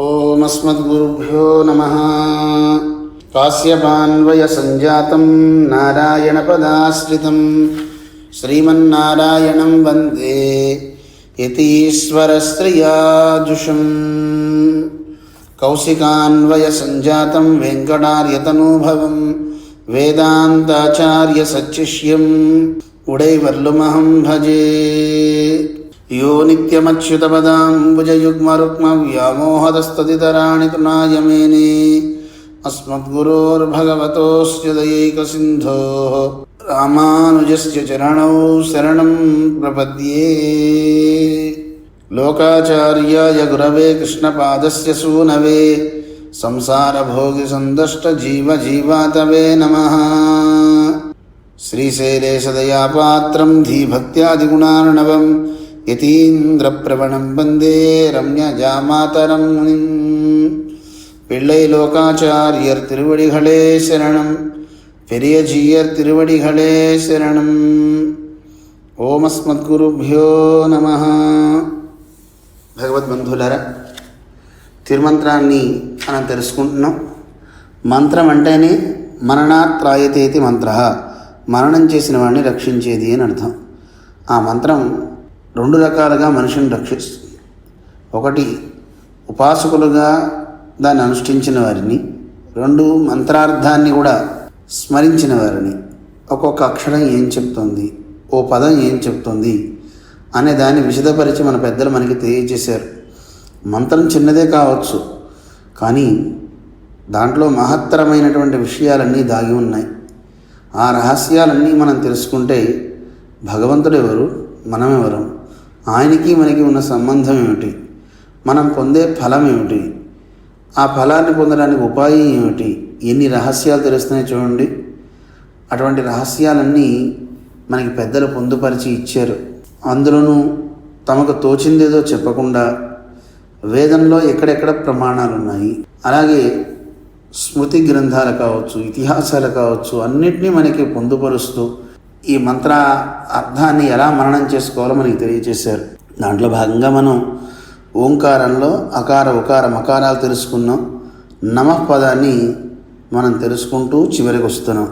ओमस्मद्गुरुभ्यो नमः कास्यपान्वयसञ्जातं नारायणपदाश्रितं श्रीमन्नारायणं वन्दे यतीश्वरस्त्रियाजुषम् कौशिकान्वयसञ्जातं वेङ्कटार्यतनूभवं वेदान्ताचार्यसच्चिष्यम् उडैवर्लुमहं भजे यो नित्यमच्युतपदाम्बुजयुग्मरुक्मव्यामोहदस्तदितराणि तृणायमेने अस्मद्गुरोर्भगवतोऽस्य दयैकसिन्धोः रामानुजस्य चरणौ शरणं प्रपद्ये लोकाचार्याय गुरवे कृष्णपादस्य सूनवे संसारभोगिसन्दष्टजीवजीवातवे नमः श्रीशैलेशदयापात्रं धीभक्त्यादिगुणार्णवं యతీంద్రప్రవణం వందే రమ్యజామాతరం ముని. పిళ్ళై లోకాచార్యర్ తిరువడిகளே శరణం. పెరియ జీయర్ திருவடிகளே శరణం. ఓమస్మద్గురుభ్యో నమ. భగవద్బంధులరా తిరుమంత్రాన్ని మనం తెలుసుకుంటున్నాం. మంత్రం అంటేనే మరణాత్రాయతేతి మంత్ర. మరణం చేసిన వాడిని రక్షించేది అని అర్థం. ఆ మంత్రం రెండు రకాలుగా మనిషిని రక్షిస్తుంది. ఒకటి ఉపాసకులుగా దాన్ని అనుష్ఠించిన వారిని. రెండు మంత్రార్థాన్ని కూడా స్మరించిన వారిని. ఒక్కొక్క అక్షరం ఏం చెప్తుంది? ఓ పదం ఏం చెప్తుంది? అనే దాన్ని విశదపరిచి మన పెద్దలు మనకి తెలియజేశారు. మంత్రం చిన్నదే కావచ్చు కానీ దాంట్లో మహత్తరమైనటువంటి విషయాలన్నీ దాగి ఉన్నాయి. ఆ రహస్యాలన్నీ మనం తెలుసుకుంటే భగవంతుడు ఎవరు? మనమెవరం? ఆయనకి మనకి ఉన్న సంబంధం ఏమిటి? మనం పొందే ఫలం ఏమిటి? ఆ ఫలాన్ని పొందడానికి ఉపాయం ఏమిటి? ఎన్ని రహస్యాలు తెలుస్తున్నాయి చూడండి. అటువంటి రహస్యాలన్నీ మనకి పెద్దలు పొందుపరిచి ఇచ్చారు. అందులోనూ తమకు తోచిందేదో చెప్పకుండా వేదంలో ఎక్కడెక్కడ ప్రమాణాలు ఉన్నాయి అలాగే స్మృతి గ్రంథాలు కావచ్చు ఇతిహాసాలు కావచ్చు అన్నిటినీ మనకి పొందుపరుస్తూ ఈ మంత్ర అర్థాన్ని ఎలా మననం చేసుకోవాలో మనకి తెలియజేశారు. దాంట్లో భాగంగా మనం ఓంకారంలో అకార ఉకార మకారాలు తెలుసుకున్నాం. నమపదాన్ని మనం తెలుసుకుంటూ చివరికి వస్తున్నాం.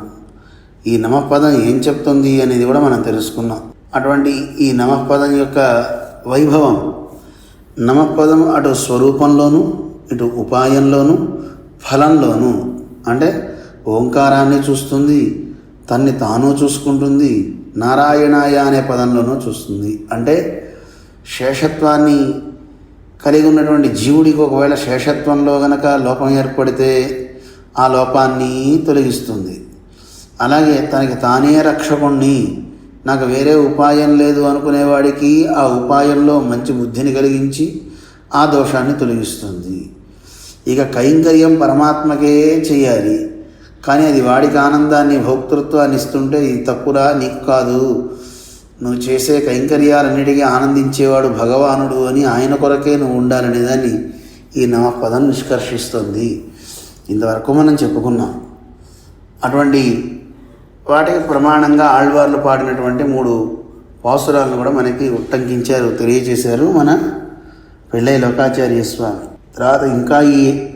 ఈ నమపదం ఏం చెప్తుంది అనేది కూడా మనం తెలుసుకున్నాం. అటువంటి ఈ నమపదం యొక్క వైభవం నమఃపదం అటు స్వరూపంలోనూ ఇటు ఉపాయంలోనూ ఫలంలోనూ అంటే ఓంకారాన్ని చూస్తుంది తన్ని తాను చూసుకుంటుంది నారాయణాయ అనే పదంలోనూ చూస్తుంది. అంటే శేషత్వాన్ని కలిగి ఉన్నటువంటి జీవుడికి ఒకవేళ శేషత్వంలో గనక లోపం ఏర్పడితే ఆ లోపాన్ని తొలగిస్తుంది. అలాగే తనకి తానే రక్షకుణ్ణి నాకు వేరే ఉపాయం లేదు అనుకునేవాడికి ఆ ఉపాయంలో మంచి బుద్ధిని కలిగించి ఆ దోషాన్ని తొలగిస్తుంది. ఇక కైంకర్యం పరమాత్మకే చేయాలి. కానీ అది వాడికి ఆనందాన్ని భోక్తృత్వాన్ని ఇస్తుంటే ఇది తప్పురా నీకు కాదు. నువ్వు చేసే కైంకర్యాలన్నిటికీ ఆనందించేవాడు భగవానుడు అని ఆయన కొరకే నువ్వు ఉండాలనే దాన్ని ఈ నమపదం నిష్కర్షిస్తుంది. ఇంతవరకు మనం చెప్పుకున్నాం. అటువంటి వాటికి ప్రమాణంగా ఆళ్వార్లు పాడినటువంటి మూడు పాసురాలను కూడా మనకి ఉట్టంకించారు తెలియజేశారు మన పెళ్ళై లోకాచార్య స్వామి. తర్వాత ఇంకా ఈ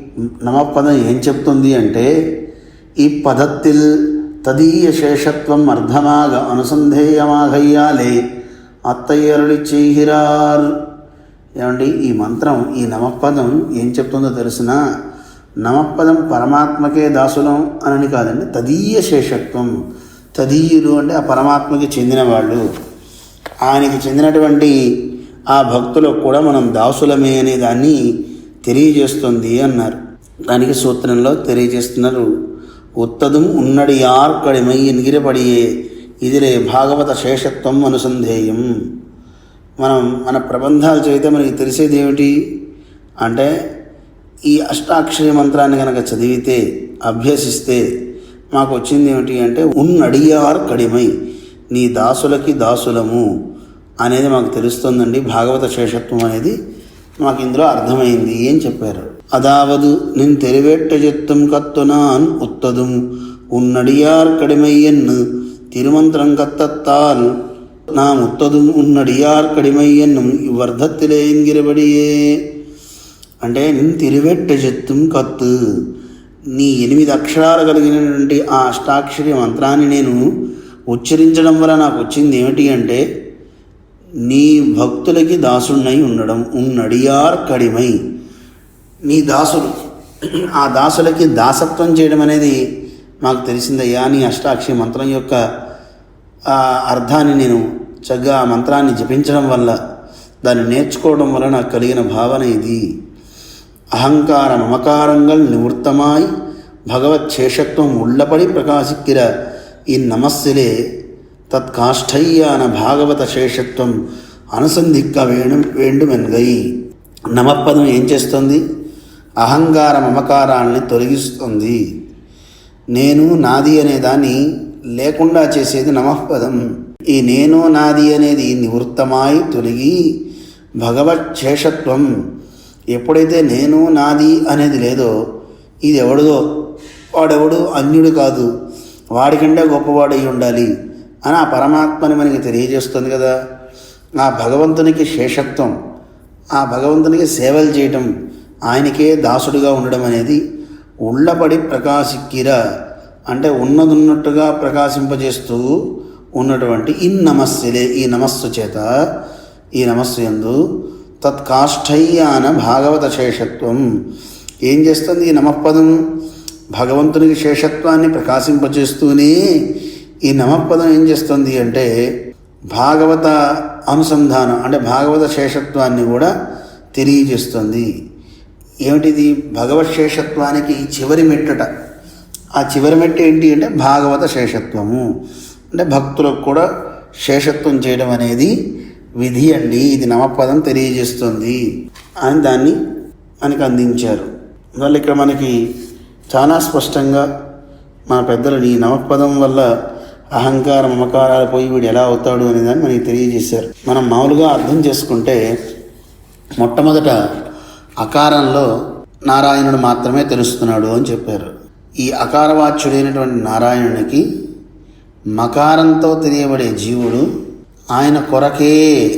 నమపదం ఏం చెప్తుంది అంటే ఈ పదత్తిల్ తదీయ శేషత్వం అర్ధమాగ అనుసంధేయమాగయ్యాలే అత్తయ్యరుడి చేహిరార్ ఏమండి ఈ మంత్రం ఈ నమపదం ఏం చెప్తుందో తెలిసిన నమపదం పరమాత్మకే దాసులం అనని కాదండి తదీయ శేషత్వం తదీయులు అంటే ఆ పరమాత్మకి చెందిన వాళ్ళు ఆయనకి చెందినటువంటి ఆ భక్తులకు కూడా మనం దాసులమే అనే దాన్ని తెలియజేస్తుంది అన్నారు దానికి సూత్రంలో తెలియజేస్తున్నారు ఉత్తదుం ఉన్నడి యార్కడిమై నిగిరపడియే ఇదిలే భాగవత శేషత్వం అనుసంధేయం. మనం మన ప్రబంధాలు చదివితే మనకి తెలిసేది ఏమిటి? అంటే ఈ అష్టాక్షరి మంత్రాన్ని కనుక చదివితే అభ్యసిస్తే మాకు వచ్చింది ఏమిటి అంటే ఉన్నడియార్ కడిమై నీ దాసులకి దాసులము అనేది మాకు తెలుస్తుందండి. భాగవత శేషత్వం అనేది మాకు ఇందులో అర్థమైంది. ఏం చెప్పారు? அதாவது நின் தெருவேட்டஜெத்தும் கத்துனான் உத்ததும் உன்னடியார் கடிமையென்னு திருமந்திரம் கத்தத்தால் நாம் உத்ததும் உன்னடியார் கடிமை என்னும் இவ்வர்த்தத்திலே என்கிறபடியே అంటే నిన్ తిరువెట్ట చెత్తుం కత్తు నీ ఎనిమిది అక్షరాలు కలిగినటువంటి ఆ అష్టాక్షరి మంత్రాన్ని నేను ఉచ్చరించడం వల్ల నాకు వచ్చింది ఏమిటి అంటే నీ భక్తులకి దాసుడినై ఉండడం ఉన్నడియార్ కడిమై నీ దాసులు ఆ దాసులకి దాసత్వం చేయడం అనేది మాకు తెలిసిందయ్యా నీ అష్టాక్షరి మంత్రం యొక్క ఆ అర్థాన్ని నేను చక్కగా ఆ మంత్రాన్ని జపించడం వల్ల దాన్ని నేర్చుకోవడం వల్ల నాకు కలిగిన భావన ఇది அகங்கார மமகாரங்கள் நிவர்த்தமாய் பகவத் சேஷத்துவம் உள்ளபடி பிரகாசிக்கிற இந்நமஸ்ஸிலே தற்காஷ்டையான பாகவத శేషత్వం అనుసంధిక్క వేణు వేండుమెన్గై నమపదం ఏం చేస్తుంది అహంకార మమకారాల్ని తొలగిస్తుంది. నేను నాది అనే దాన్ని లేకుండా చేసేది నమఃపదం. ఈ నేను నాది అనేది నివృత్తమాయి తొలగి భగవత్ శేషత్వం. ఎప్పుడైతే నేను నాది అనేది లేదో ఇది ఎవడదో? వాడెవడు? అన్యుడు కాదు. వాడికంటే గొప్పవాడై ఉండాలి అని ఆ పరమాత్మని మనకి తెలియజేస్తుంది కదా. ఆ భగవంతునికి శేషత్వం ఆ భగవంతునికి సేవలు చేయటం ఆయనకే దాసుడిగా ఉండడం అనేది ఉళ్ళబడి ప్రకాశిక్కిర అంటే ఉన్నదున్నట్టుగా ప్రకాశింపజేస్తూ ఉన్నటువంటి ఈ నమస్సులే ఈ నమస్సు చేత ఈ నమస్సు ఎందు తత్కాష్ఠయ్యాన భాగవత శేషత్వం. ఏం చేస్తుంది? ఈ నమపదం భగవంతునికి శేషత్వాన్ని ప్రకాశింపజేస్తూనే ఈ నమపదం ఏం చేస్తుంది అంటే భాగవత అనుసంధానం అంటే భాగవత శేషత్వాన్ని కూడా తెలియజేస్తుంది. ఏమిటిది? భగవత్ శేషత్వానికి చివరి మెట్టుట. ఆ చివరి మెట్టు ఏంటి అంటే భాగవత శేషత్వము. అంటే భక్తులకు కూడా శేషత్వం చేయడం అనేది విధి అండి. ఇది నమపదం తెలియజేస్తుంది. అని దాన్ని మనకు అందించారు. అందువల్ల ఇక్కడ మనకి చాలా స్పష్టంగా మన పెద్దలు ఈ నమపదం వల్ల అహంకారం మమకారాలు పోయి వీడు ఎలా అవుతాడు అనే దాన్ని మనకి తెలియజేశారు. మనం మామూలుగా అర్థం చేసుకుంటే మొట్టమొదట అకారంలో నారాయణుడు మాత్రమే తెలుస్తున్నాడు అని చెప్పారు. ఈ అకారవాచ్యుడైనటువంటి నారాయణునికి మకారంతో తెలియబడే జీవుడు ఆయన కొరకే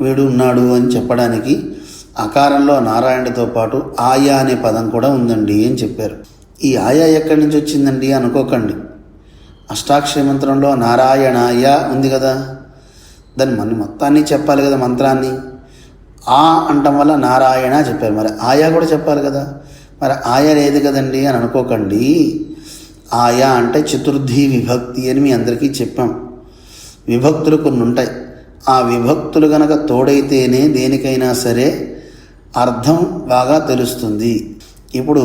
వీడు ఉన్నాడు అని చెప్పడానికి అకారంలో నారాయణుడితో పాటు ఆయా అనే పదం కూడా ఉందండి అని చెప్పారు. ఈ ఆయా ఎక్కడి నుంచి వచ్చిందండి అనుకోకండి. అష్టాక్షరి మంత్రంలో నారాయణాయ ఉంది కదా. దాన్ని మన మొత్తాన్ని చెప్పాలి కదా మంత్రాన్ని. ఆ అంటం వల్ల నారాయణ చెప్పారు. మరి ఆయా కూడా చెప్పాలి కదా. మరి ఆయా లేదు కదండి అని అనుకోకండి. ఆయా అంటే చతుర్థి విభక్తి అని మీ అందరికీ చెప్పాం. విభక్తులు కొన్ని ఉంటాయి. ఆ విభక్తులు గనక తోడైతేనే దేనికైనా సరే అర్థం బాగా తెలుస్తుంది. ఇప్పుడు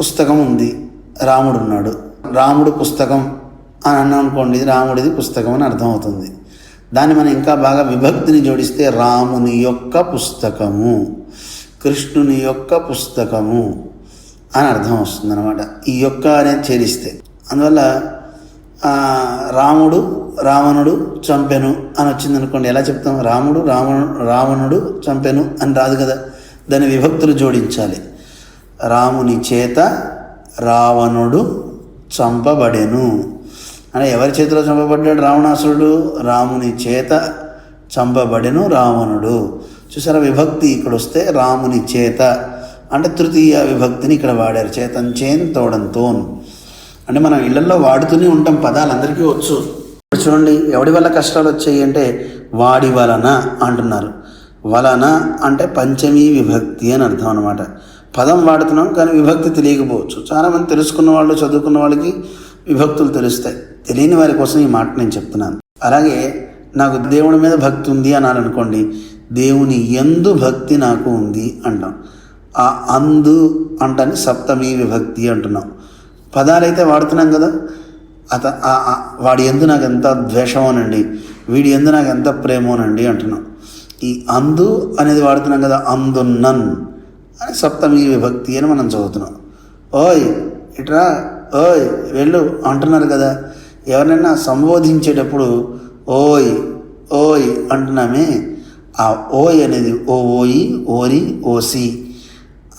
పుస్తకం ఉంది. రాముడు ఉన్నాడు రాముడు పుస్తకం అని అన్నాం అనుకోండి ఇది రాముడిది పుస్తకం అని అర్థమవుతుంది దాన్ని మనం ఇంకా బాగా విభక్తిని జోడిస్తే రాముని యొక్క పుస్తకము కృష్ణుని యొక్క పుస్తకము అని అర్థం వస్తుంది అనమాట ఈ యొక్క అనేది చేరిస్తే అందువల్ల రాముడు రావణుడు చంపెను అని వచ్చింది అనుకోండి ఎలా చెప్తాం? రాముడు రావణు రావణుడు చంపెను అని రాదు కదా. దాని విభక్తులు జోడించాలి. రాముని చేత రావణుడు చంపబడెను. అంటే ఎవరి చేతిలో చంపబడ్డాడు రావణాసురుడు? రాముని చేత చంపబడెను రావణుడు. చూసారా విభక్తి ఇక్కడ వస్తే రాముని చేత. అంటే తృతీయ విభక్తిని ఇక్కడ వాడారు చేతంచేన్ తోడంతోన్ అంటే మనం ఇళ్ళలో వాడుతూనే ఉంటాం పదాలు అందరికీ వచ్చు చూడండి ఎవడి వల్ల కష్టాలు వచ్చాయి అంటే వాడి వలన అంటున్నారు. వలన అంటే పంచమీ విభక్తి అని అర్థం అనమాట పదం వాడుతున్నాం కానీ విభక్తి తెలియకపోవచ్చు. చాలామంది తెలుసుకున్న వాళ్ళు చదువుకున్న వాళ్ళకి విభక్తులు తెలుస్తాయి. తెలియని వారి కోసం ఈ మాట నేను చెప్తున్నాను. అలాగే నాకు దేవుడి మీద భక్తి ఉంది అన్నారు అనుకోండి దేవుని ఎందు భక్తి నాకు ఉంది అంటాం. ఆ అందు అంటాన్ని సప్తమి విభక్తి అంటున్నాం. పదాలైతే వాడుతున్నాం కదా అత వాడి ఎందు నాకు ఎంత ద్వేషమోనండి వీడి ఎందు నాకు ఎంత ప్రేమోనండి అంటున్నాం. ఈ అందు అనేది వాడుతున్నాం కదా అందున్నన్ అని సప్తమి విభక్తి అని మనం చదువుతున్నాం. ఓయ్ ఇట్రా ఓయ్ వెళ్ళు అంటున్నారు కదా ఎవరినైనా సంబోధించేటప్పుడు ఓయ్ ఓయ్ అంటున్నామే. ఆ ఓయ్ అనేది ఓ ఓయి ఓరి ఓసి.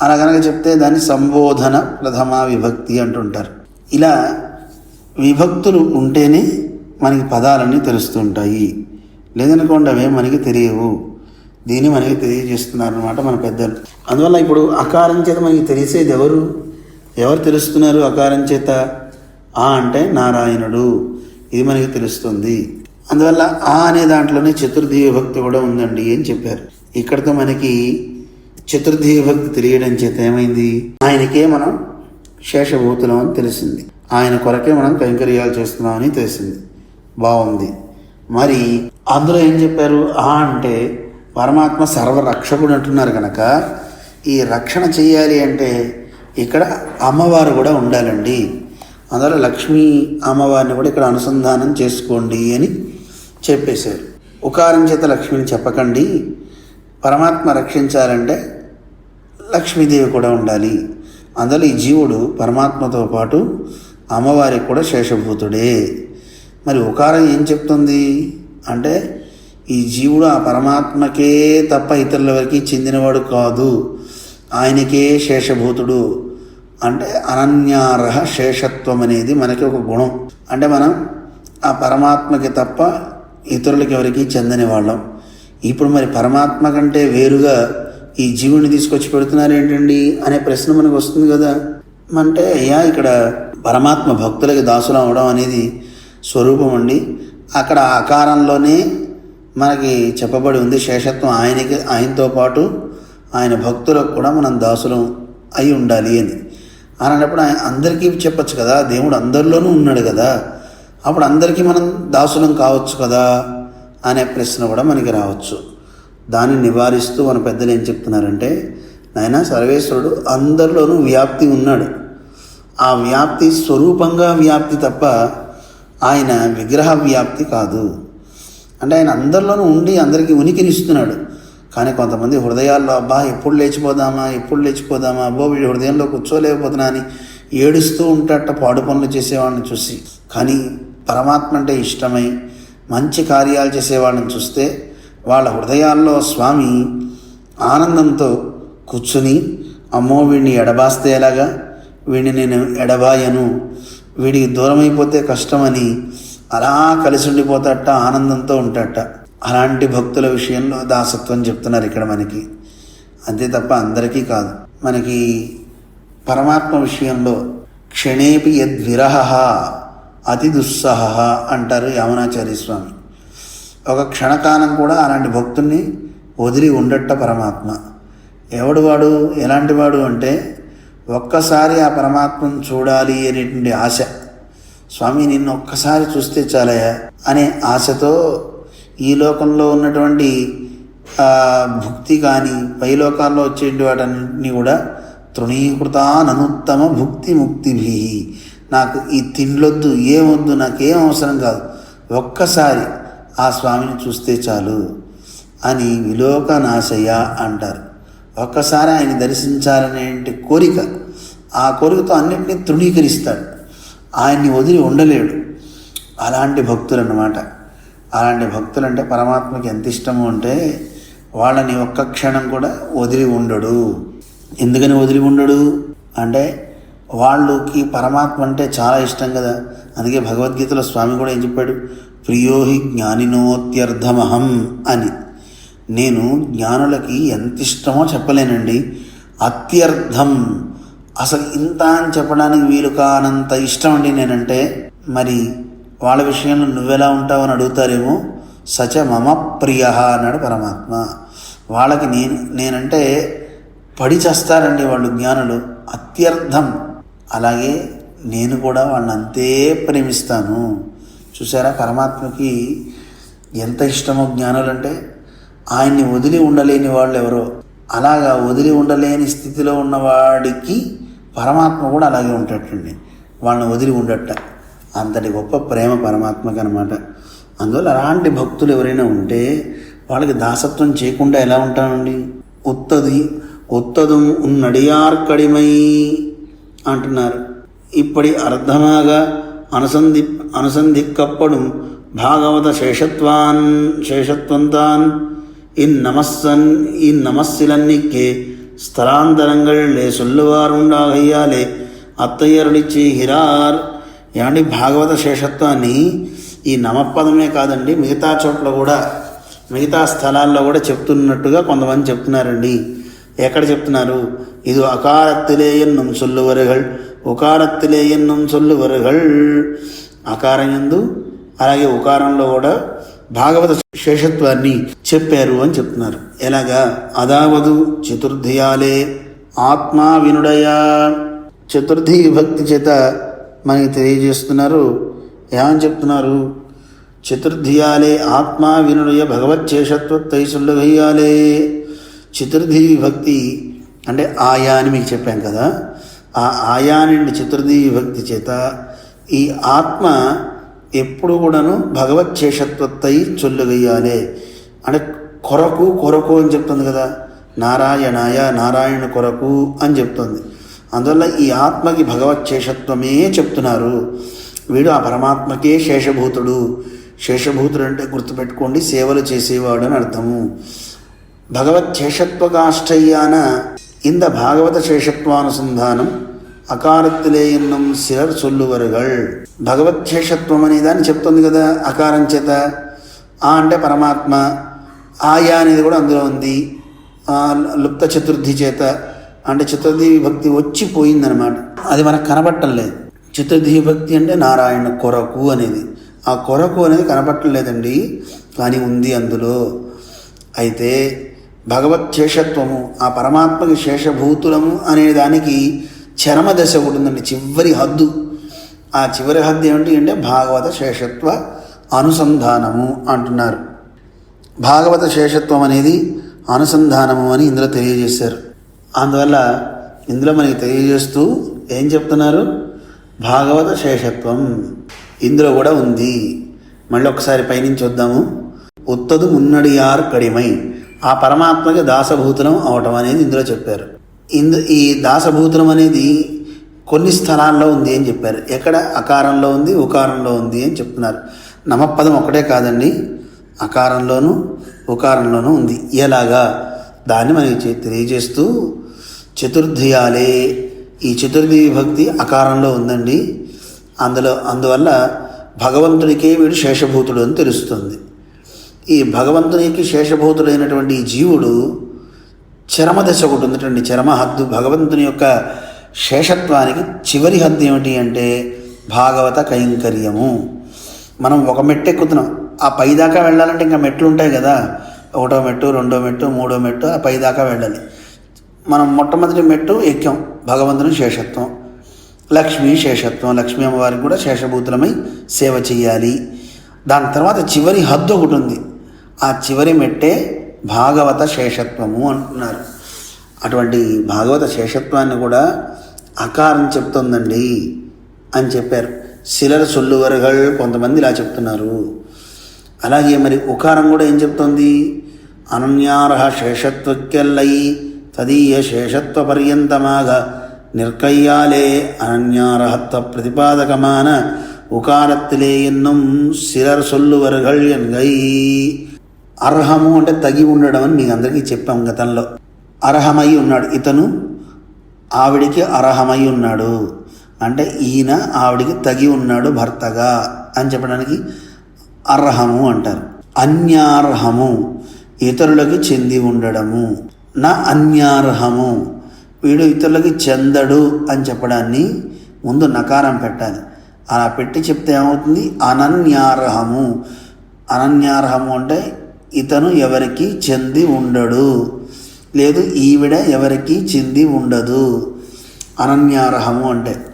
అలా కనుక చెప్తే దాన్ని సంబోధన ప్రథమ విభక్తి అంటుంటారు. ఇలా విభక్తులు ఉంటేనే మనకి పదాలన్నీ తెలుస్తుంటాయి. లేదనుకోండి అవే మనకి తెలియవు. దీన్ని మనకి తెలియజేస్తున్నారనమాట మన పెద్దలు. అందువల్ల ఇప్పుడు అకారం చేత మనకి తెలిసేది ఎవరు? ఎవరు తెలుస్తున్నారు అకారం చేత? ఆ అంటే నారాయణుడు. ఇది మనకి తెలుస్తుంది. అందువల్ల ఆ అనే దాంట్లోనే చతుర్థి విభక్తి కూడా ఉందండి అని చెప్పారు. ఇక్కడతో మనకి చతుర్థి విభక్తి తెలియడం చేత ఏమైంది? ఆయనకే మనం శేషభూతులం అని తెలిసింది. ఆయన కొరకే మనం కైంకర్యాలు చేస్తున్నామని తెలిసింది. బాగుంది. మరి అందులో ఏం చెప్పారు? ఆ అంటే పరమాత్మ సర్వరక్షకుడు అంటున్నారు కనుక ఈ రక్షణ చేయాలి అంటే ఇక్కడ అమ్మవారు కూడా ఉండాలండి. అందువల్ల లక్ష్మీ అమ్మవారిని కూడా ఇక్కడ అనుసంధానం చేసుకోండి అని చెప్పేశారు. ఉకారం చేత లక్ష్మిని చెప్పకండి. పరమాత్మ రక్షించాలంటే లక్ష్మీదేవి కూడా ఉండాలి. అందులో ఈ జీవుడు పరమాత్మతో పాటు అమ్మవారికి కూడా శేషభూతుడే. మరి ఉకారం ఏం చెప్తుంది? అంటే ఈ జీవుడు ఆ పరమాత్మకే తప్ప ఇతరుల వరకు చెందినవాడు కాదు. ఆయనకే శేషభూతుడు. అంటే అనన్యార్హ శేషత్వం అనేది మనకి ఒక గుణం. అంటే మనం ఆ పరమాత్మకి తప్ప ఇతరులకి ఎవరికి చెందని వాళ్ళం. ఇప్పుడు మరి పరమాత్మ కంటే వేరుగా ఈ జీవుని తీసుకొచ్చి పెడుతున్నారు ఏంటండి అనే ప్రశ్న మనకు వస్తుంది కదా. అంటే అయ్యా ఇక్కడ పరమాత్మ భక్తులకి దాసులు అవడం అనేది స్వరూపం అండి. అక్కడ ఆకారంలోనే మనకి చెప్పబడి ఉంది శేషత్వం ఆయనకి ఆయనతో పాటు ఆయన భక్తులకు కూడా మనం దాసులం అయి ఉండాలి అని. అన్నప్పుడు ఆయన అందరికీ చెప్పచ్చు కదా దేవుడు అందరిలోనూ ఉన్నాడు కదా అప్పుడు అందరికీ మనం దాసులం కావచ్చు కదా అనే ప్రశ్న కూడా మనకి రావచ్చు. దాన్ని నివారిస్తూ మన పెద్దలు ఏం చెప్తున్నారంటే నాయన సర్వేశ్వరుడు అందరిలోనూ వ్యాప్తి ఉన్నాడు. ఆ వ్యాప్తి స్వరూపంగా వ్యాప్తి తప్ప ఆయన విగ్రహ వ్యాప్తి కాదు. అంటే ఆయన అందరిలోనూ ఉండి అందరికీ ఉనికినిస్తున్నాడు కానీ కొంతమంది హృదయాల్లో అబ్బా ఎప్పుడు లేచిపోదామా ఎప్పుడు లేచిపోదామా అబ్బో వీడి హృదయంలో కూర్చోలేకపోతున్నా అని ఏడుస్తూ ఉంటాట పాడు పనులు చేసేవాడిని చూసి. కానీ పరమాత్మ అంటే ఇష్టమై మంచి కార్యాలు చేసేవాళ్ళని చూస్తే వాళ్ళ హృదయాల్లో స్వామి ఆనందంతో కూర్చుని అమ్మో వీడిని ఎడబాస్తే ఎలాగా? వీడిని నేను ఎడబాయను. వీడికి దూరం అయిపోతే కష్టమని అలా కలిసి ఉండిపోతాట ఆనందంతో ఉంటాట. అలాంటి భక్తుల విషయంలో దాసత్వం చెప్తున్నారు ఇక్కడ మనకి. అంతే తప్ప అందరికీ కాదు. మనకి పరమాత్మ విషయంలో క్షణేపి యద్విరహ అతి దుస్సహ అంటారు యమునాచార్య స్వామి. ఒక క్షణకాలం కూడా అలాంటి భక్తుల్ని వదిలి ఉండట పరమాత్మ. ఎవడు వాడు ఎలాంటి వాడు అంటే ఒక్కసారి ఆ పరమాత్మను చూడాలి అనేటువంటి ఆశ. స్వామి నిన్ను ఒక్కసారి చూస్తే చాలయా అనే ఆశతో ఈ లోకంలో ఉన్నటువంటి భుక్తి కానీ పై లోకాల్లో వచ్చేటి వాటన్నింటినీ కూడా తృణీకృతాననుత్తమ భుక్తి ముక్తిభి. నాకు ఈ తిండ్లొద్దు ఏమొద్దు నాకేం అవసరం కాదు. ఒక్కసారి ఆ స్వామిని చూస్తే చాలు అని విలోకనాశయ అంటారు. ఒక్కసారి ఆయన దర్శించాలనే కోరిక ఆ కోరికతో అన్నింటినీ తృణీకరిస్తాడు. ఆయన్ని వదిలి ఉండలేడు. అలాంటి భక్తులు అన్నమాట అలాంటి భక్తులు అంటే పరమాత్మకి ఎంత ఇష్టము అంటే వాళ్ళని ఒక్క క్షణం కూడా వదిలి ఉండడు. ఎందుకని వదిలి ఉండడు? అంటే వాళ్ళకి పరమాత్మ అంటే చాలా ఇష్టం కదా. అందుకే భగవద్గీతలో స్వామి కూడా ఏం చెప్పాడు? ప్రియోహి జ్ఞానినోత్యర్థమహం అని. నేను జ్ఞానులకి ఎంత ఇష్టమో చెప్పలేనండి. అత్యర్థం. అసలు ఇంత అని చెప్పడానికి వీలు కానంత ఇష్టం అండి నేనంటే మరి వాళ్ళ విషయంలో నువ్వెలా ఉంటావు అని అడుగుతారేమో సచ మమ ప్రియ అన్నాడు పరమాత్మ. వాళ్ళకి నేను నేనంటే పడి చేస్తారండి వాళ్ళు జ్ఞానులు అత్యర్థం. అలాగే నేను కూడా వాళ్ళని అంతే ప్రేమిస్తాను. చూసారా పరమాత్మకి ఎంత ఇష్టమో జ్ఞానులంటే ఆయన్ని వదిలి ఉండలేని వాళ్ళు ఎవరో అలాగా వదిలి ఉండలేని స్థితిలో ఉన్నవాడికి పరమాత్మ కూడా అలాగే ఉంటాడండి. వాళ్ళని వదిలి ఉండట అంతటి గొప్ప ప్రేమ పరమాత్మకి అనమాట అందువల్ల అలాంటి భక్తులు ఎవరైనా ఉంటే వాళ్ళకి దాసత్వం చేయకుండా ఎలా ఉంటానండి ఒత్తది ఒత్తదు ఉన్నడియార్కడిమై అంటున్నారు. ఇప్పటి అర్థమాగా అనుసంధి అనుసంధిక్కప్పడు భాగవత శేషత్వాన్ శేషత్వంతాన్. ఈ నమస్సన్ ఈ నమస్సులన్నిక్కే இந்நமசிலன்னிக்கே ஸ்தலாந்தரங்கள் சொல்லுவாருண்டாகையாலே అత్తయ్యరుడిచ్చి హిరార్ ఏమండి? భాగవత శేషత్వాన్ని ఈ నమపదమే కాదండి మిగతా చోట్ల కూడా మిగతా స్థలాల్లో కూడా చెప్తున్నట్టుగా కొంతమంది చెప్తున్నారండి. ఎక్కడ చెప్తున్నారు? ఇది అకారత్తిలే ఎన్నం సొల్లువరుగల్ ఉకారత్తిలే ఎన్నం సొల్లువరుగల్. అకారం ఎందు అలాగే ఉకారంలో కూడా భాగవత శేషత్వాన్ని చెప్పారు అని చెప్తున్నారు. ఎలాగా? అదావదు చతుర్థియాలే ఆత్మా వినుడయా చతుర్థి విభక్తి చేత మనకి తెలియజేస్తున్నారు. ఏమని చెప్తున్నారు? చతుర్థియాలే ఆత్మా వినుడయ భగవచ్చేషత్వ తైసుల్లగయ్యాలే చతుర్థి విభక్తి అంటే ఆయా అని మీకు చెప్పాం కదా. ఆ ఆయా నుండి చతుర్థి విభక్తి చేత ఈ ఆత్మ ఎప్పుడు కూడాను భగవచ్చేషత్వత్తై చొల్లుగయ్యాలే అంటే కొరకు కొరకు అని చెప్తుంది కదా. నారాయణాయ నారాయణ కొరకు అని చెప్తుంది. అందువల్ల ఈ ఆత్మకి భగవచ్చేషత్వమే చెప్తున్నారు వీడు ఆ పరమాత్మకే శేషభూతుడు శేషభూతుడు అంటే గుర్తుపెట్టుకోండి సేవలు చేసేవాడు అని అర్థము భగవత్ శేషత్వకాష్టయ్యాన இந்த భాగవత శేషత్వానుసంధానం అకారత్తులే ఎన్నం సిరర్ సొల్లువరుగల్ భగవత్ శేషత్వం అనే దాన్ని చెప్తుంది కదా అకారం చేత ఆ అంటే పరమాత్మ ఆయా అనేది కూడా అందులో ఉంది ఆ లుప్త చతుర్థి చేత అంటే చిత్రధీవి భక్తి వచ్చి పోయిందనమాట అది మనకు కనబట్టం లేదు. చతుర్థి భక్తి అంటే నారాయణ కొరకు అనేది. ఆ కొరకు అనేది కనబట్టం లేదండి. కానీ ఉంది అందులో. అయితే భగవత్ శేషత్వము ఆ పరమాత్మకి శేషభూతులము అనే దానికి చరమ దశ ఒకటి ఉందండి చివరి హద్దు. ఆ చివరి హద్దు ఏమిటి అంటే భాగవత శేషత్వ అనుసంధానము అంటున్నారు. భాగవత శేషత్వం అనేది అనుసంధానము అని ఇందులో తెలియజేశారు. అందువల్ల ఇందులో మనకి తెలియజేస్తూ ఏం చెప్తున్నారు? భాగవత శేషత్వం ఇందులో కూడా ఉంది. మళ్ళీ ఒకసారి పైనుంచి వద్దాము ఉత్తదు మున్నడియార్ కడిమై. ఆ పరమాత్మకి దాసభూతనం అవటం అనేది ఇందులో చెప్పారు. ఇందు ఈ దాసభూతనం అనేది కొన్ని స్థలాల్లో ఉంది అని చెప్పారు. ఎక్కడ? అకారంలో ఉంది ఉకారంలో ఉంది అని చెప్తున్నారు. నమపదం ఒకటే కాదండి. అకారంలోనూ ఉకారంలోనూ ఉంది. ఎలాగా? దాన్ని మనకి తెలియజేస్తూ చతుర్థియాలే ఈ చతుర్థి విభక్తి అకారంలో ఉందండి. అందులో అందువల్ల భగవంతుడికే వీడు శేషభూతుడు అని తెలుస్తుంది. ఈ భగవంతునికి శేషభూతుడైనటువంటి జీవుడు చరమదశ ఒకటి ఉందటండి చరమ హద్దు భగవంతుని యొక్క శేషత్వానికి చివరి హద్దు ఏమిటి అంటే భాగవత కైంకర్యము. మనం ఒక మెట్టు ఎక్కుతున్నాం ఆ పైదాకా వెళ్ళాలంటే ఇంకా మెట్లు ఉంటాయి కదా. ఒకటో మెట్టు రెండో మెట్టు మూడో మెట్టు ఆ పైదాకా వెళ్ళాలి. మనం మొట్టమొదటి మెట్టు యజ్ఞం భగవంతుని శేషత్వం లక్ష్మీ శేషత్వం లక్ష్మీ అమ్మవారికి కూడా శేషభూతులమై సేవ చేయాలి దాని తర్వాత చివరి హద్దు ఒకటి ఉంది. ఆ చివరి మెట్టే భాగవత శేషత్వము అంటున్నారు. అటువంటి భాగవత శేషత్వాన్ని కూడా అకారం చెప్తుందండి అని చెప్పారు. శిలర సొల్లువరగల్ కొంతమంది ఇలా చెప్తున్నారు. అలాగే మరి ఉకారం కూడా ఏం చెప్తుంది? అనన్యార్హ శేషత్వక్కెల్లై తదీయ శేషత్వ పర్యంతమాగ నిర్కయ్యాలే అనన్యార్హత్వ ప్రతిపాదకమాన ఉకారత్తిలే ఎన్నం శిలర్ సొల్లువరగల్ ఎన్గై. అర్హము అంటే తగి ఉండడం అని మీకు అందరికీ చెప్పాం గతంలో. అర్హమై ఉన్నాడు. ఇతను ఆవిడికి అర్హమై ఉన్నాడు. అంటే ఈయన ఆవిడికి తగి ఉన్నాడు భర్తగా అని చెప్పడానికి అర్హము అంటారు. అన్యార్హము ఇతరులకు చెంది ఉండడము. నా అన్యార్హము. వీడు ఇతరులకి చెందడు అని చెప్పడాన్ని ముందు నకారం పెట్టాలి. అలా పెట్టి చెప్తే ఏమవుతుంది? అనన్యార్హము. అనన్యార్హము అంటే ఇతను ఎవరికి చెంది ఉండడు. లేదు ఈవిడ ఎవరికి చెంది ఉండదు. అనన్యార్హము అంటే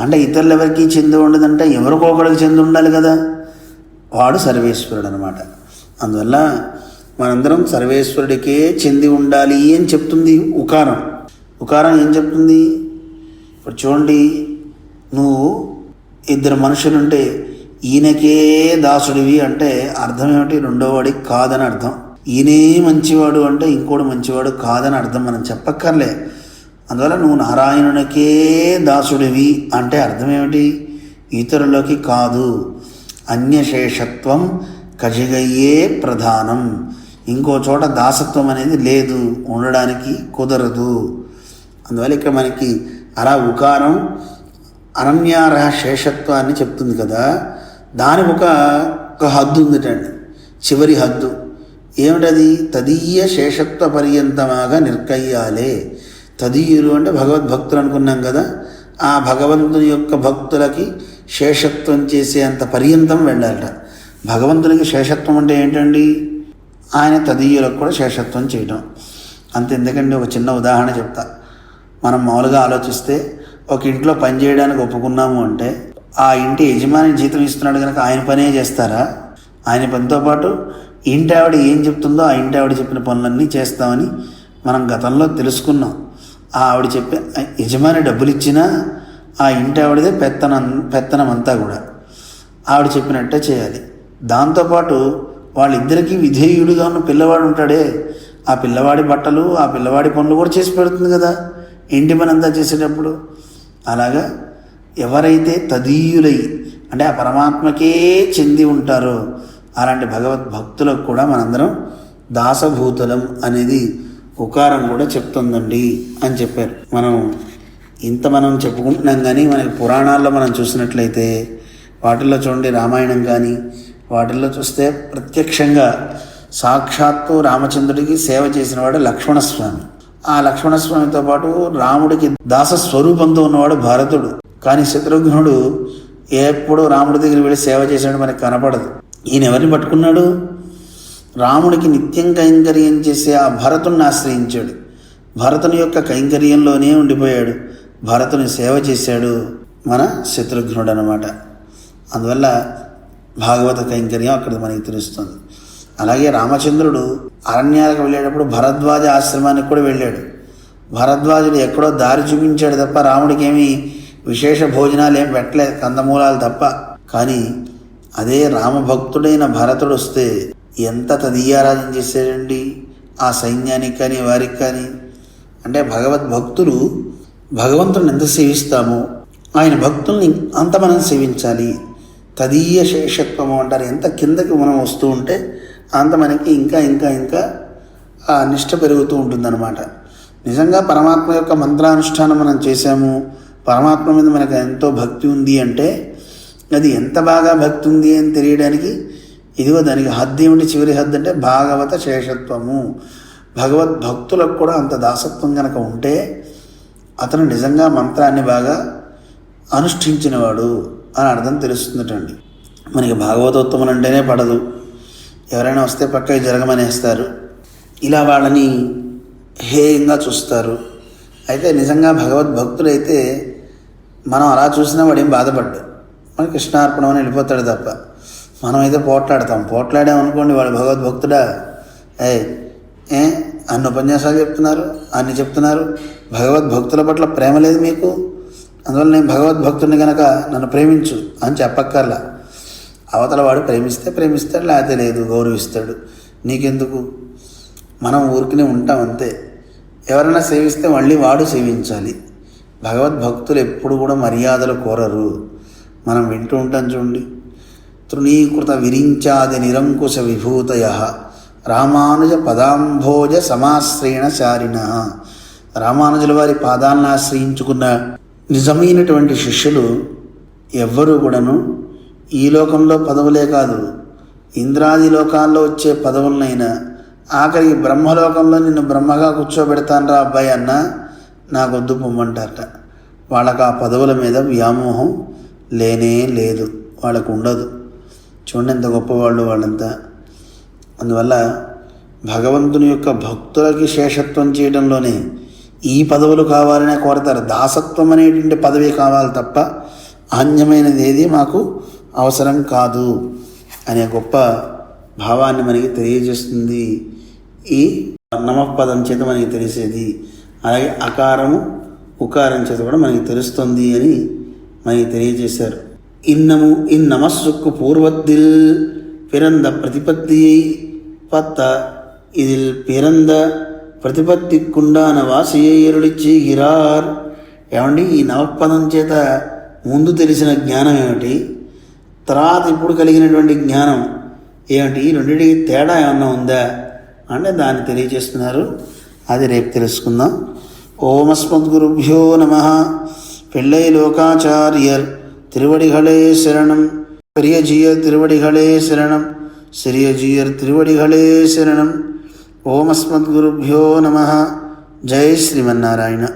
అంటే ఇతరులు ఎవరికి చెంది ఉండదంటే ఎవరికో ఒకరికి చెంది ఉండాలి కదా. వాడు సర్వేశ్వరుడు అనమాట అందువల్ల మనందరం సర్వేశ్వరుడికే చెంది ఉండాలి అని చెప్తుంది ఉకారం. ఉకారం ఏం చెప్తుంది? ఇప్పుడు చూడండి నువ్వు ఇద్దరు మనుషులుంటే ఈయనకే దాసుడివి అంటే అర్థం ఏమిటి? రెండోవాడి కాదని అర్థం. ఈయనే మంచివాడు అంటే ఇంకోడు మంచివాడు కాదని అర్థం మనం చెప్పక్కర్లే. అందువల్ల నువ్వు నారాయణునికే దాసుడివి అంటే అర్థం ఏమిటి? ఇతరులకి కాదు. అన్యశేషత్వం కజిగయ్యే ప్రధానం. ఇంకో చోట దాసత్వం అనేది లేదు ఉండడానికి కుదరదు. అందువల్ల ఇక్కడ మనకి అలా ఉకారం అనన్యారహ శేషత్వాన్ని చెప్తుంది కదా. దానికి ఒక ఒక హద్దు ఉందిటండి. చివరి హద్దు. ఏమిటది? తదీయ శేషత్వ పర్యంతమాగా నిర్కయ్యాలే. తదీయులు అంటే భగవద్భక్తులు అనుకున్నాం కదా. ఆ భగవంతుని యొక్క భక్తులకి శేషత్వం చేసే అంత పర్యంతం వెళ్ళాలట. భగవంతునికి శేషత్వం అంటే ఏంటండి? ఆయన తదీయులకు కూడా శేషత్వం చేయటం. అంత ఎందుకంటే ఒక చిన్న ఉదాహరణ చెప్తా. మనం మామూలుగా ఆలోచిస్తే ఒక ఇంట్లో పని చేయడానికి ఒప్పుకున్నాము అంటే ఆ ఇంటి యజమాని జీతం ఇస్తున్నాడు కనుక ఆయన పనే చేస్తారా? ఆయన పనితో పాటు ఇంటి ఆవిడ ఏం చెప్తుందో ఆ ఇంటి ఆవిడ చెప్పిన పనులన్నీ చేస్తామని మనం గతంలో తెలుసుకున్నాం. ఆ ఆవిడ చెప్పే యజమాని డబ్బులు ఇచ్చినా ఆ ఇంటి ఆవిడదే పెత్తనం పెత్తనం అంతా కూడా. ఆవిడ చెప్పినట్టే చేయాలి. దాంతోపాటు వాళ్ళిద్దరికీ విధేయుడిగా ఉన్న పిల్లవాడు ఉంటాడే. ఆ పిల్లవాడి బట్టలు ఆ పిల్లవాడి పనులు కూడా చేసి పెడుతుంది కదా. ఇంటి పనంతా చేసేటప్పుడు? అలాగా ఎవరైతే తదీయులై అంటే ఆ పరమాత్మకే చెంది ఉంటారో అలాంటి భగవద్భక్తులకు కూడా మనందరం దాసభూతులం అనేది ఉకారం కూడా చెప్తుందండి అని చెప్పారు. మనం ఇంత మనం చెప్పుకుంటున్నాం కానీ మనకి పురాణాల్లో మనం చూసినట్లయితే వాటిల్లో చూడండి రామాయణం కానీ వాటిల్లో చూస్తే ప్రత్యక్షంగా సాక్షాత్తు రామచంద్రుడికి సేవ చేసినవాడు లక్ష్మణస్వామి. ఆ లక్ష్మణస్వామితో పాటు రాముడికి దాస స్వరూపంతో ఉన్నవాడు భరతుడు. కానీ శత్రుఘ్నుడు ఎప్పుడు రాముడి దగ్గర వెళ్ళి సేవ చేశాడు మనకి కనపడదు. ఈయన ఎవరిని పట్టుకున్నాడు? రాముడికి నిత్యం కైంకర్యం చేసే ఆ భరతుని ఆశ్రయించాడు. భరతుని యొక్క కైంకర్యంలోనే ఉండిపోయాడు. భరతుని సేవ చేశాడు మన శత్రుఘ్నుడు అనమాట అందువల్ల భాగవత కైంకర్యం అక్కడ మనకి తెలుస్తుంది. అలాగే రామచంద్రుడు అరణ్యాలకు వెళ్ళేటప్పుడు భరద్వాజ ఆశ్రమానికి కూడా వెళ్ళాడు. భరద్వాజుడు ఎక్కడో దారి చూపించాడు తప్ప రాముడికి ఏమీ విశేష భోజనాలు ఏం పెట్టలేదు కందమూలాలు తప్ప. కానీ అదే రామభక్తుడైన భరతుడు వస్తే ఎంత తదీయారాధన చేశాడండి? ఆ సైన్యానికి కానీ వారికి కానీ. అంటే భగవద్భక్తులు భగవంతుని ఎంత సేవిస్తామో ఆయన భక్తుల్ని అంత మనం సేవించాలి. తదీయ శేషత్వము అంటారు. ఎంత కిందకి మనం వస్తూ ఉంటే అంత మనకి ఇంకా ఇంకా ఇంకా ఆ నిష్ట పెరుగుతూ ఉంటుందన్నమాట. నిజంగా పరమాత్మ యొక్క మంత్రానుష్ఠానం మనం చేశాము. పరమాత్మ మీద మనకు ఎంతో భక్తి ఉంది అంటే అది ఎంత బాగా భక్తి ఉంది అని తెలియడానికి ఇదిగో దానికి హద్దు ఏమిటి? చివరి హద్దు అంటే భాగవత శేషత్వము. భగవద్భక్తులకు కూడా అంత దాసత్వం కనుక ఉంటే అతను నిజంగా మంత్రాన్ని బాగా అనుష్ఠించినవాడు. అని అర్థం తెలుస్తుందటండి. మనకి భాగవతోత్తములు అంటేనే పడదు. ఎవరైనా వస్తే పక్కకి జరగమనేస్తారు. ఇలా వాళ్ళని హేయంగా చూస్తారు. అయితే నిజంగా భగవద్భక్తులైతే మనం అలా చూసినా వాడు ఏం బాధపడ్డు. మన కృష్ణార్పణం అని వెళ్ళిపోతాడు తప్ప. మనమైతే పోట్లాడతాం. పోట్లాడామనుకోండి వాడు భగవద్భక్తుడా ఏ ఏ? అన్ని ఉపన్యాసాలు చెప్తున్నారు? అన్ని చెప్తున్నారు? భగవద్భక్తుల పట్ల ప్రేమ లేదు మీకు? అందువల్ల నేను భగవద్భక్తుని కనుక నన్ను ప్రేమించు అని చెప్పక్కర్లా. అవతల వాడు ప్రేమిస్తే ప్రేమిస్తాడు లేకపోతే లేదు గౌరవిస్తాడు. నీకెందుకు? మనం ఊరికనే ఉంటాం అంతే. ఎవరైనా సేవిస్తే మళ్ళీ వాడు సేవించాలి. భగవద్భక్తులు ఎప్పుడు కూడా మర్యాదలు కోరరు. మనం వింటూ ఉంటాం చూడండి. తృణీకృత విరించాది నిరంకుశ విభూతయ. రామానుజ పదాంభోజ సమాశ్రయణ చారిణ. రామానుజుల వారి పాదాలను ఆశ్రయించుకున్న నిజమైనటువంటి శిష్యులు ఎవ్వరూ కూడాను ఈ లోకంలో పదవులే కాదు. ఇంద్రాది లోకాల్లో వచ్చే పదవులనైనా ఆఖరికి బ్రహ్మలోకంలో నిన్ను బ్రహ్మగా కూర్చోబెడతాను రా అబ్బాయి అన్న నాకొద్దు పొమ్మంటారట. వాళ్ళకి ఆ పదవుల మీద వ్యామోహం లేనే లేదు. వాళ్ళకు ఉండదు చూడండి ఎంత గొప్పవాళ్ళు వాళ్ళంతా. అందువల్ల భగవంతుని యొక్క భక్తులకి శేషత్వం చేయడంలోనే ఈ పదవులు కావాలనే కోరతారు. దాసత్వం అనేటువంటి పదవి కావాలి తప్ప అన్యమైనది ఏది మాకు అవసరం కాదు అనే గొప్ప భావాన్ని మనకి తెలియజేస్తుంది ఈ నమపదం చేత మనకి తెలిసేది. అలాగే అకారము ఉకారం చేత కూడా మనకి తెలుస్తుంది అని మనకి తెలియజేశారు. ఇన్నము ఇన్నమస్సుక్కు పూర్వద్దిల్ పిరంద ప్రతిపత్తి పత్త ఇది పిరంద ప్రతిపత్తికుండాన వాసియేరుడిచ్చిగిరార్ ఏమండి ఈ నవపదం చేత ముందు తెలిసిన జ్ఞానం ఏమిటి తర్వాత ఇప్పుడు కలిగినటువంటి జ్ఞానం ఏమిటి ఈ రెండింటికి తేడా ఏమన్నా ఉందా అంటే దాన్ని తెలియజేస్తున్నారు అది రేపు తెలుసుకుందాం ఓమస్మద్గురుభ్యో నమ పిళ్ళై లోకాచార్యర్ திருவடிகளே சரணம் பெரியஜிய திருவடிகளே சரணம் சிறியஜீயர் திருவடிகளே சரணம் ఓమస్మద్గురుభ్యో నమ. జై శ్రీమన్నారాయణ.